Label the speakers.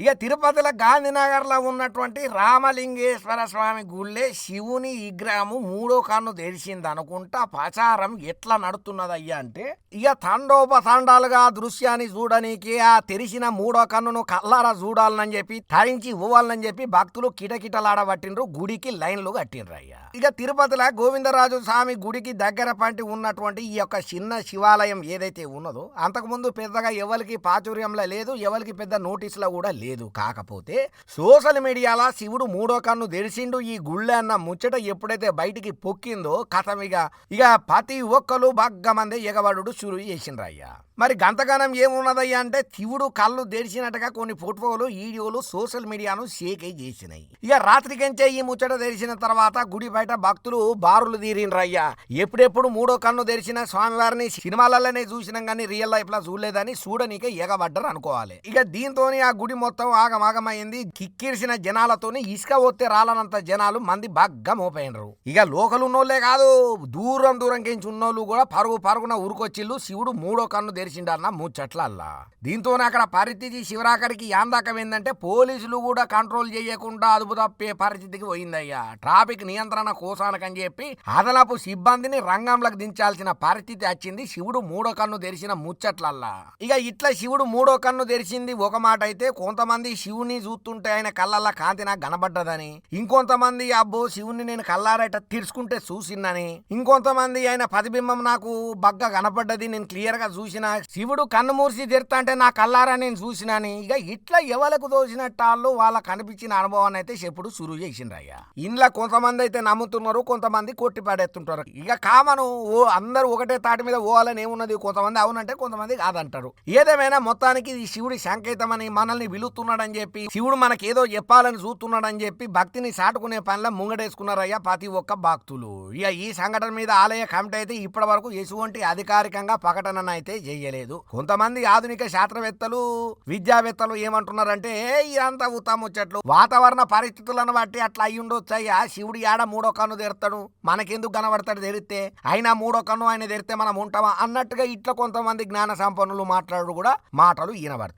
Speaker 1: ఇక తిరుపతిలో గాంధీనగర్లో ఉన్నటువంటి రామలింగేశ్వర స్వామి గుళ్ళే శివుని విగ్రహము మూడో కన్ను తెరిచింది అనుకుంటా ప్రచారం ఎట్లా నడుతున్నదయ్యా అంటే ఇక తండోపతండాలుగా దృశ్యాన్ని చూడనీకి ఆ తెరిచిన మూడో కన్నును కల్లారా చూడాలని చెప్పి తరించి ఇవ్వాలని చెప్పి భక్తులు కిటకిటలాడబట్టిండ్రు గుడికి లైన్లు కట్టిండ్రు అయ్యా ఇక తిరుపతిలో గోవిందరాజు స్వామి గుడికి దగ్గర పంటి ఉన్నటువంటి ఈ యొక్క చిన్న శివాలయం ఏదైతే ఉన్నదో అంతకుముందు పెద్దగా ఎవరికి ప్రాచుర్యంలో లేదు ఎవరికి పెద్ద నోటీసులో కూడా లేదు లేదు. కాకపోతే సోషల్ మీడియాలో శివుడు మూడో కన్ను తెరిచిండు ఈ గుళ్ళె అన్న ముచ్చట ఎప్పుడైతే బయటికి పొక్కిందో కథం ఇక ఇక ప్రతి ఒక్కరు బగ్గ మంది ఎగబడు షురు చేసిండ్రు మరి గంతగానం ఏమున్నదయ్యా అంటే శివుడు కళ్ళు తెరిచినట్టుగా కొన్ని ఫోటోలు వీడియోలు సోషల్ మీడియాను షేక్ అయి చేసినాయి. ఇక రాత్రికంచే ఈ ముచ్చట తెరిచిన తర్వాత గుడి బయట భక్తులు బారులు తీరిండ్రయ్యా. ఎప్పుడెప్పుడు మూడో కన్ను తెరిచిన స్వామివారిని సినిమాలలోనే చూసినాం కానీ రియల్ లైఫ్లో చూడలేదని చూడనీకే ఎగబడ్డరు అనుకోవాలి ఇక దీంతో ఆ గుడి మొత్తం ఆగమాగమైంది కిక్కిరిసిన జనాలతోనే ఇసుక ఒత్తే రాలనంత జనాలు మంది బాగా మోపోయినరు ఇక లోకలున్నోళ్ళే కాదు దూరం దూరం కించి ఉన్నోళ్ళు కూడా పరుగు పరుగున ఊరుకొచ్చిళ్ళు శివుడు మూడో కన్ను తెరిచిండన్న ముచ్చట్లల్లా. దీంతోనే అక్కడ పరిస్థితి శివరాకరికి యాందాకం ఏంటంటే పోలీసులు కూడా కంట్రోల్ చేయకుండా అదుపు తప్పే పరిస్థితికి పోయిందయ్యా. ట్రాఫిక్ నియంత్రణ కోసానకని చెప్పి అదనపు సిబ్బందిని రంగంలోకి దించాల్సిన పరిస్థితి వచ్చింది. శివుడు మూడో కన్ను తెరిచిన ముచ్చట్లల్లా. ఇక ఇట్లా శివుడు మూడో కన్ను తెరిచింది ఒక మాట అయితే కొంత కొంతమంది శివుని చూస్తుంటే ఆయన కళ్ళల్లా కాంతి నాకు కనబడ్డదని ఇంకొంతమంది అబ్బో శివుని నేను కళ్ళారట తీర్చుకుంటే చూసినని ఇంకొంతమంది ఆయన ప్రతిబింబం నాకు బగ్గ కనపడ్డది నేను క్లియర్గా చూసిన శివుడు కన్ను మూసి తెరుతా అంటే నా కళ్ళారా నేను చూసినని ఇక ఇట్లా ఎవలకు తోసినట్టాళ్ళు వాళ్ళకి కనిపించిన అనుభవాన్ని అయితే చెప్పుడు సురు చేసిండ్రయ్యా. ఇంట్లో కొంతమంది అయితే నమ్ముతున్నారు కొంతమంది కొట్టి పడేస్తుంటారు. ఇక కామను ఓ అందరూ ఒకటే తాటి మీద పోవాలని ఏమున్నది కొంతమంది అవునంటే కొంతమంది కాదంటారు. ఏదేమైనా మొత్తానికి ఇది శివుడి సంకేతమని మనల్ని చూస్తున్నాడని చెప్పి శివుడు మనకేదో చెప్పాలని చూస్తున్నాడని చెప్పి భక్తిని సాటుకునే పనిలో ముంగడేసుకున్నారయ్యా ప్రతి ఒక్క భక్తులు. ఇక ఈ సంఘటన మీద ఆలయ కమిటీ అయితే ఇప్పటి వరకు ఎటువంటి అధికారికంగా ప్రకటన అయితే చేయలేదు. కొంతమంది ఆధునిక శాస్త్రవేత్తలు విద్యావేత్తలు ఏమంటున్నారంటే "ఏ, ఇదంతా ఉత్తముచ్చట్లు. వాతావరణ పరిస్థితులను బట్టి అట్లా అయ్యి ఉండొచ్చయ్యా శివుడు ఆడ మూడో కన్ను తెరుతాడు? మనకెందుకు కనబడతాడు తెరిస్తే? అయినా మూడో కన్ను ఆయన తెరిస్తే మనం ఉంటామా? అన్నట్టుగా ఇట్లా కొంతమంది జ్ఞాన సంపన్నులు మాట్లాడు కూడా మాటలు ఈనబడతాయి